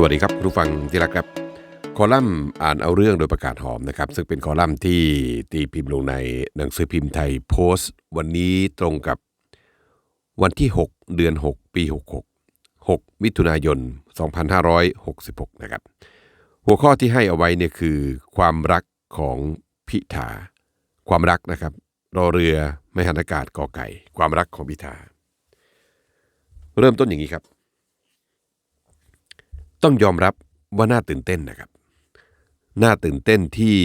สวัสดีครับผู้ฟังที่รักครับ คอลัมน์อ่านเอาเรื่องโดยประกาศหอมนะครับ ซึ่งเป็นคอลัมน์ที่ตีพิมพ์ลงในหนังสือพิมพ์ไทยโพสต์ วันนี้ตรงกับวันที่ 6 เดือน 6 ปี 66 6 มิถุนายน 2566 นะครับ หัวข้อที่ให้เอาไว้เนี่ยคือความรักของพิธา ความรักนะครับรอเรือไม่หันอากาศกอไก่ ความรักของพิธา เริ่มต้นอย่างนี้ครับ ต้องยอมรับว่าน่าตื่นเต้นนะครับน่าตื่นเต้นที่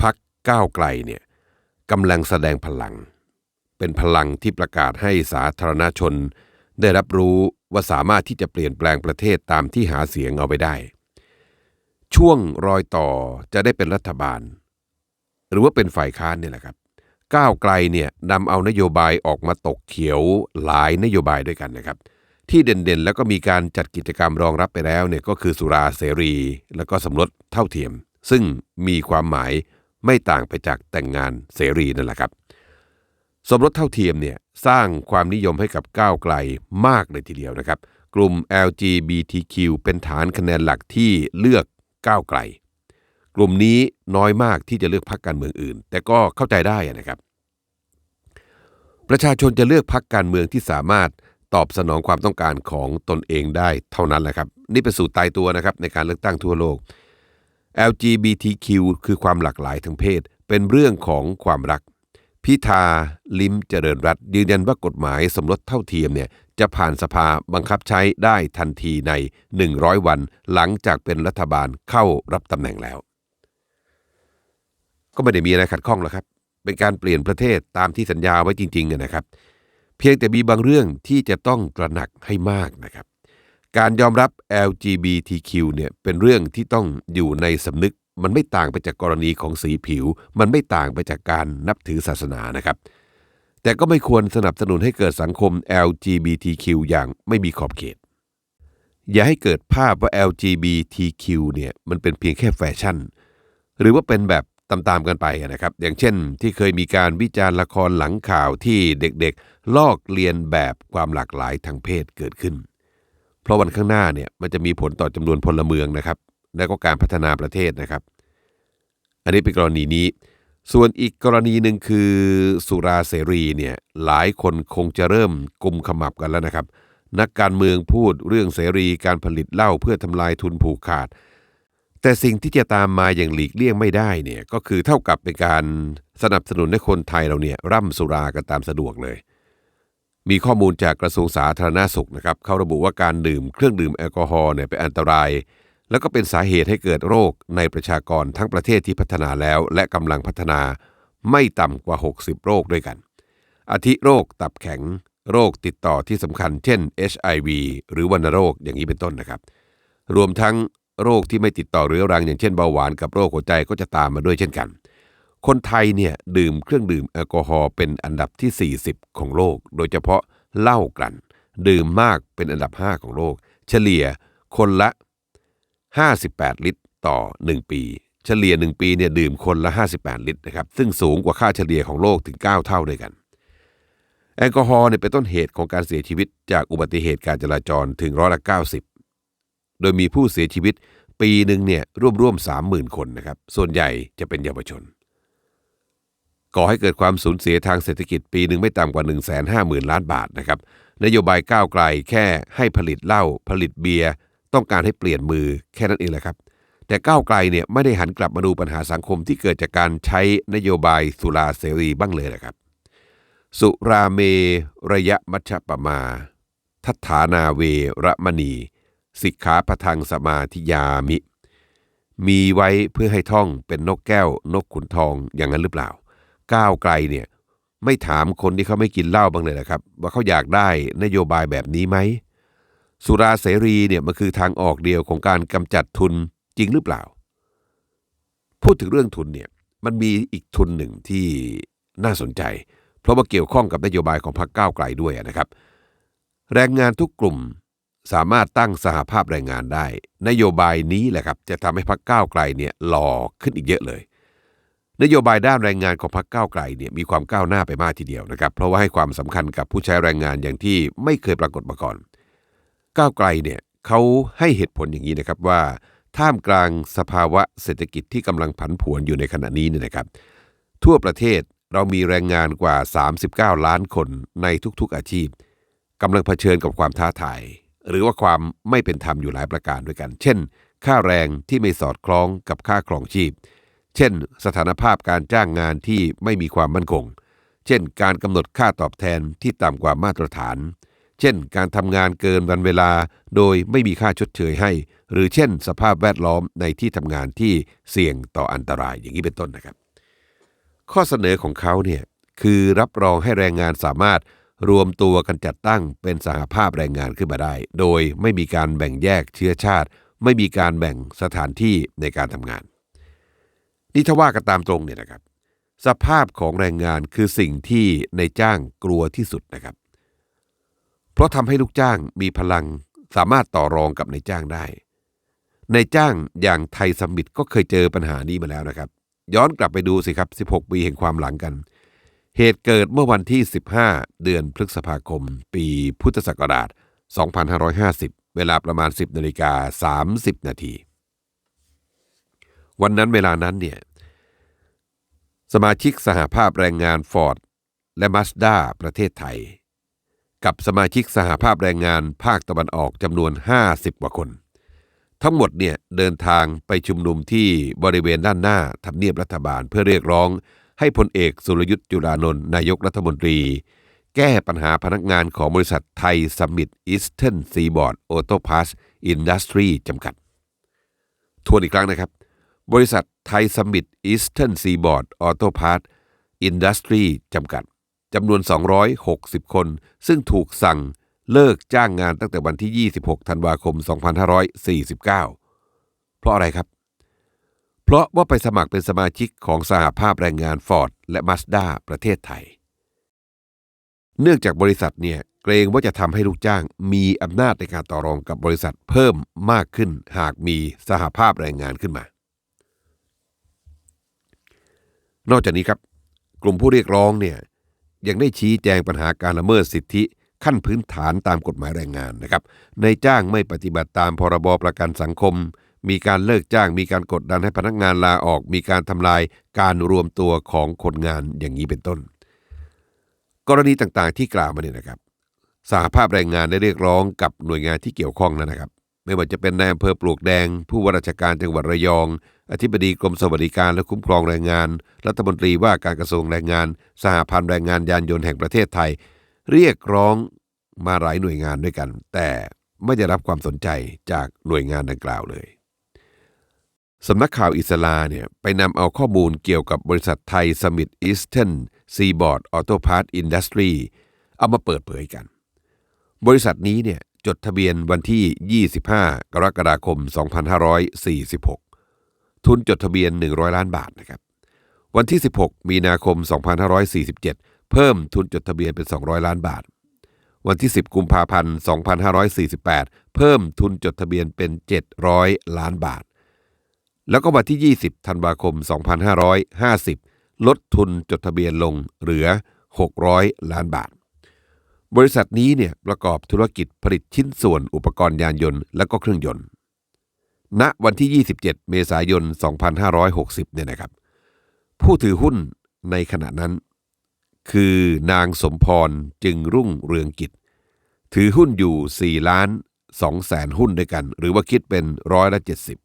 พักก้าวไกลเนี่ยกำลังแสดงพลัง เป็นพลังที่ประกาศให้สาธารณชน ได้รับรู้ว่าสามารถที่จะเปลี่ยนแปลงประเทศตามที่หาเสียงเอาไปได้ ช่วงรอยต่อจะได้เป็นรัฐบาล หรือว่าเป็นฝ่ายค้านเนี่ยแหละครับ ก้าวไกลเนี่ยนำเอานโยบายออกมาตกเขียวหลายนโยบายด้วยกันนะครับ ที่เด่นๆ แล้วก็มีการจัดกิจกรรมรองรับไปแล้วเนี่ยก็คือสุราเสรี แล้วก็สมรสเท่าเทียม ซึ่งมีความหมายไม่ต่างไปจากแต่งงานเสรีนั่นแหละครับ สมรสเท่าเทียมเนี่ยสร้างความนิยมให้กับก้าวไกลมากเลยทีเดียวนะครับ กลุ่ม LGBTQ เป็นฐานคะแนนหลักที่เลือกก้าวไกล กลุ่มนี้น้อยมากที่จะเลือกพรรคการเมืองอื่น แต่ก็เข้าใจได้นะครับ ประชาชนจะเลือกพรรคการเมืองที่สามารถ ตอบสนองความต้องการของตนเองได้เท่านั้นแหละครับ นี่เป็นสูตรตายตัวนะครับในการเลือกตั้งทั่วโลก LGBTQ คือความหลากหลายทางเพศ เป็นเรื่องของความรัก พิธาลิมเจริญรัตยืนยันว่ากฎหมายสมรสเท่าเทียมเนี่ยจะผ่านสภาบังคับใช้ได้ทันทีใน 100 วันหลังจากเป็นรัฐบาลเข้ารับตำแหน่งแล้ว ก็ไม่ได้มีอะไรขัดข้องหรอกครับ เป็นการเปลี่ยนประเทศตามที่สัญญาไว้จริงๆนะครับ เพียงแต่มีบางเรื่องที่จะต้องตระหนักให้มากนะครับ การยอมรับ LGBTQ เนี่ยเป็นเรื่องที่ต้องอยู่ในสำนึก มันไม่ต่างไปจากกรณีของสีผิว มันไม่ต่างไปจากการนับถือศาสนานะครับ แต่ก็ไม่ควรสนับสนุนให้เกิดสังคม LGBTQ อย่างไม่มีขอบเขต อย่าให้เกิดภาพว่า LGBTQ เนี่ยมันเป็นเพียงแค่แฟชั่น หรือว่าเป็นแบบ ตามๆกันไปนะครับ อย่างเช่นที่เคยมีการวิจารณ์ละครหลังข่าวที่เด็กๆ ลอกเลียนแบบความหลากหลายทางเพศเกิดขึ้น เพราะวันข้างหน้าเนี่ยมันจะมีผลต่อจำนวนพลเมืองนะครับ และก็การพัฒนาประเทศนะครับ อันนี้เป็นกรณีนี้ ส่วนอีกกรณีหนึ่งคือสุราเสรีเนี่ยหลายคนคงจะเริ่มกุมขมับกันแล้วนะครับ นักการเมืองพูดเรื่องเสรีการผลิตเหล้าเพื่อทำลายทุนผูกขาด แต่สิ่งที่จะตามมาอย่างหลีกเลี่ยงไม่ได้เนี่ยก็คือเท่ากับเป็นการสนับสนุนให้คนไทยเราเนี่ยร่ำสุรากันตามสะดวกเลย มีข้อมูลจากกระทรวงสาธารณาสุขนะครับเขาระบุว่าการดื่มเครื่องดื่มแอลกอฮอล์เนี่ยเป็นอันตราย แล้วก็เป็นสาเหตุให้เกิดโรคในประชากรทั้งประเทศที่พัฒนาแล้ว และกำลังพัฒนาไม่ต่ำกว่า 60 โรคด้วยกัน อาทิโรคตับแข็ง โรคติดต่อที่สำคัญ เช่น HIV หรือวัณโรคอย่างนี้เป็นต้นนะครับ รวมทั้ง โรคที่ไม่ติดต่อเรื้อรังอย่างเช่นเบาหวานกับโรคหัวใจก็จะตามมาด้วยเช่นกัน คนไทยเนี่ยดื่มเครื่องดื่มแอลกอฮอล์เป็นอันดับที่ 40 ของโลก โดยเฉพาะเหล้ากลั่น ดื่มมากเป็นอันดับ 5 ของโลก เฉลี่ยคนละ 58 ลิตรต่อ 1 ปี เฉลี่ย 1 ปีเนี่ยดื่มคนละ 58 ลิตรนะครับซึ่งสูงกว่าค่าเฉลี่ยของโลกถึง 9 เท่าด้วยกันแอลกอฮอล์เนี่ยเป็นต้นเหตุของการเสียชีวิตจากอุบัติเหตุการจราจรถึงร้อยละ 90 โดยมีผู้เสียชีวิตปีหนึ่งเนี่ยร่วมร่วม30,000คนนะครับ ส่วนใหญ่จะเป็นเยาวชน ก่อให้เกิดความสูญเสียทางเศรษฐกิจปีหนึ่งไม่ต่ำกว่า 1 5 0 0 0 0 ล้านบาทนะครับ นโยบายก้าวไกลแค่ให้ผลิตเหล้าผลิตเบียร์ต้องการให้เปลี่ยนมือแค่นั้นเองแหละครับ แต่ก้าวไกลเนี่ยไม่ได้หันกลับมาดูปัญหาสังคมที่เกิดจากการใช้นโยบายสุราเสรีบ้างเลยนะครับ สุราเม ระยะมัชปมา ทัฐานาเวระมณี สิกขาประทังสมาธิยามิ มีไว้เพื่อให้ท่องเป็นนกแก้วนกขุนทองอย่างนั้นหรือเปล่า ก้าวไกลเนี่ยไม่ถามคนที่เขาไม่กินเหล้าบ้างเลยนะครับ ว่าเขาอยากได้นโยบายแบบนี้ไหม สุราเสรีเนี่ยมันคือทางออกเดียวของการกำจัดทุนจริงหรือเปล่า พูดถึงเรื่องทุนเนี่ยมันมีอีกทุนหนึ่งที่น่าสนใจ เพราะว่าเกี่ยวข้องกับนโยบายของพรรคก้าวไกลด้วยนะครับ แรงงานทุกกลุ่ม สามารถตั้งสหภาพแรงงานได้ นโยบายนี้แหละครับจะทำให้พรรคก้าวไกลเนี่ยหล่อขึ้นอีกเยอะเลย นโยบายด้านแรงงานของพรรคก้าวไกลเนี่ยมีความก้าวหน้าไปมากทีเดียวนะครับ เพราะว่าให้ความสำคัญกับผู้ใช้แรงงานอย่างที่ไม่เคยปรากฏมาก่อน ก้าวไกลเนี่ยเขาให้เหตุผลอย่างนี้นะครับว่า ท่ามกลางสภาวะเศรษฐกิจที่กำลังผันผวนอยู่ในขณะนี้เนี่ยนะครับ ทั่วประเทศเรามีแรงงานกว่า 39 ล้านคนในทุกๆอาชีพกำลังเผชิญกับความท้าทาย หรือว่าความไม่เป็นธรรมอยู่หลายประการด้วยกัน เช่น ค่าแรงที่ไม่สอดคล้องกับค่าครองชีพ เช่น สถานภาพการจ้างงานที่ไม่มีความมั่นคง เช่น การกำหนดค่าตอบแทนที่ต่ำกว่ามาตรฐาน เช่น การทำงานเกินวันเวลาโดยไม่มีค่าชดเชยให้ หรือเช่น สภาพแวดล้อมในที่ทำงานที่เสี่ยงต่ออันตรายอย่างนี้เป็นต้นนะครับ ข้อเสนอของเขาเนี่ยคือรับรองให้แรงงานสามารถ รวมตัวกันจัดตั้งเป็นสหภาพแรงงานขึ้นมาได้ โดยไม่มีการแบ่งแยกเชื้อชาติ ไม่มีการแบ่งสถานที่ในการทำงาน นี่ถ้าว่ากันตามตรงเนี่ยนะครับ สภาพของแรงงานคือสิ่งที่ในจ้างกลัวที่สุดนะครับ เพราะทำให้ลูกจ้างมีพลังสามารถต่อรองกับนายจ้างได้นายจ้างอย่างไทยสมิตก็เคยเจอปัญหานี้มาแล้วนะครับ ย้อนกลับไปดูสิครับ 16 ปีแห่งความหลังกัน เหตุเกิดเมื่อวันที่ 15 เดือนพฤษภาคม ปีพุทธศักราช 2550 เวลาประมาณ 10นาฬิกา30 นาที วันนั้นเวลานั้นเนี่ย สมาชิกสหภาพแรงงานฟอร์ดและมาสด้าประเทศไทย กับสมาชิกสหภาพแรงงานภาคตะวันออกจำนวน 50 กว่าคน ทั้งหมดเนี่ยเดินทางไปชุมนุมที่บริเวณด้านหน้าทำเนียบรัฐบาลเพื่อเรียกร้อง ให้พลเอกสุรยุทธ์จุลานนท์นายกรัฐมนตรี แก้ปัญหาพนักงานของบริษัทไทยสมิตอีสเทิร์นซีบอร์ดออโตพาสอินดัสทรีจำกัด ทวนอีกครั้งนะครับ บริษัทไทยสมิตอีสเทิร์นซีบอร์ดออโตพาสอินดัสทรีจำกัดจำนวน 260 คน ซึ่งถูกสั่งเลิกจ้างงานตั้งแต่วันที่ 26 ธันวาคม 2549 เพราะอะไรครับ เพราะว่าไปสมัครเป็นสมาชิกของสหภาพแรงงานฟอร์ดและมาสด้าประเทศไทย เนื่องจากบริษัทเนี่ยเกรงว่าจะทำให้ลูกจ้างมีอำนาจในการต่อรองกับบริษัทเพิ่มมากขึ้นหากมีสหภาพแรงงานขึ้นมา นอกจากนี้ครับ กลุ่มผู้เรียกร้องเนี่ยยังได้ชี้แจงปัญหาการละเมิดสิทธิขั้นพื้นฐานตามกฎหมายแรงงานนะครับ ในจ้างไม่ปฏิบัติตามพรบประกันสังคม มีการเลิกจ้าง มีการกดดันให้พนักงานลาออก มีการทำลายการรวมตัวของคนงานอย่างนี้เป็นต้น กรณีต่างๆที่กล่าวมาเนี่ยนะครับสหภาพแรงงานได้เรียกร้องกับหน่วยงานที่เกี่ยวข้องแล้วนะครับ ไม่ว่าจะเป็นนายอำเภอปลวกแดง ผู้ว่าราชการจังหวัดระยอง อธิบดีกรมสวัสดิการและคุ้มครองแรงงาน รัฐมนตรีว่าการกระทรวงแรงงาน สหพันธ์แรงงานยานยนต์แห่งประเทศไทย เรียกร้องมาหลายหน่วยงานด้วยกัน แต่ไม่ได้รับความสนใจจากหน่วยงานดังกล่าวเลย สำนักข่าวอิสลาเนี่ยไปนำเอาข้อมูลเกี่ยวกับบริษัทไทยสมิ t อีสเทนซีบอร์ดออโตพาร์ตอินดัสทรีเอามาเปิดเผยกัน บริษัทนี้เนี่ยจดทะเบียนวันที่ 25 กรกฎาคม 2546 ทุนจดทะเบียน 100 ล้านบาทนะครับ วันที่ 16 มีนาคม 2547 เพิ่มทุนจดทะเบียนเป็น 200 ล้านบาท วันที่ 10 กุมภาพันธ์ 2548 เพิ่มทุนจดทะเบียนเป็น 700 ล้านบาท แล้วก็วันที่ 20 ธันวาคม 2550 ลดทุนจดทะเบียนลงเหลือ 600 ล้านบาท บริษัทนี้เนี่ยประกอบธุรกิจผลิตชิ้นส่วนอุปกรณ์ยานยนต์และก็เครื่องยนต์ ณ วันที่ 27 เมษายน 2560 เนี่ยนะครับ ผู้ถือหุ้นในขณะนั้น คือนางสมพรจึงรุ่งเรืองกิจ ถือหุ้นอยู่ 4 ล้าน2แสนหุ้นด้วยกัน หรือว่าคิดเป็นร้อยละ 70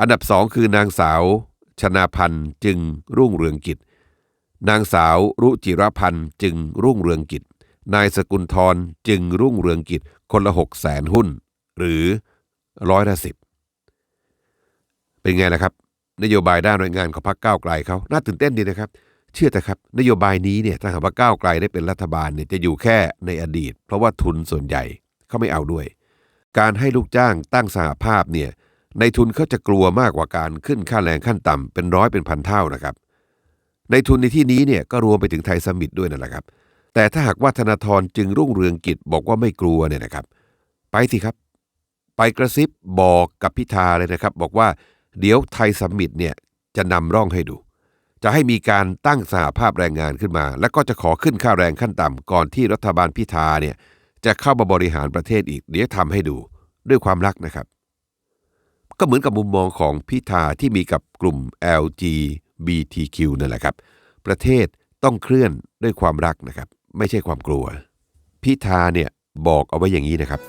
อันดับสองคือนางสาว ชนาพันธ์จึงรุ่งเรืองกิจ นางสาวรุจิรพันธ์จึงรุ่งเรืองกิจ นายสกุลทรจึงรุ่งเรืองกิจคนละ6แสนหุ้น หรือร้อยละสิบเป็นไงล่ะครับ นโยบายด้านแรงงานของพรรคก้าวไกลเขาน่าตื่นเต้นดีนะครับ เชื่อแต่ครับ นโยบายนี้เนี่ยถ้าหากว่าก้าวไกลได้เป็นรัฐบาลเนี่ยจะอยู่แค่ในอดีต เพราะว่าทุนส่วนใหญ่เขาไม่เอาด้วย การให้ลูกจ้างตั้งสหภาพเนี่ย ในทุนเขาจะกลัวมากกว่าการขึ้นค่าแรงขั้นต่ำเป็นร้อยเป็นพันเท่านะครับ ในทุนในที่นี้เนี่ยก็รวมไปถึงไทยสมิตด้วยนั่นแหละครับ แต่ถ้าหากว่าธนาธรจึงรุ่งเรืองกิจบอกว่าไม่กลัวเนี่ยนะครับ ไปสิครับ ไปกระซิบบอกกับพิธาเลยนะครับ บอกว่าเดี๋ยวไทยสมิตเนี่ยจะนำร่องให้ดู จะให้มีการตั้งสหภาพแรงงานขึ้นมา แล้วก็จะขอขึ้นค่าแรงขั้นต่ำก่อนที่รัฐบาลพิธาเนี่ยจะเข้ามาบริหารประเทศอีกเดี๋ยวทำให้ดูด้วยความรักนะครับ ก็เหมือนกับมุมมองของพิธาที่มีกับกลุ่ม LGBTQ นั่นแหละครับ ประเทศต้องเคลื่อนด้วยความรักนะครับ ไม่ใช่ความกลัว พิธาเนี่ยบอกเอาไว้อย่างนี้นะครับ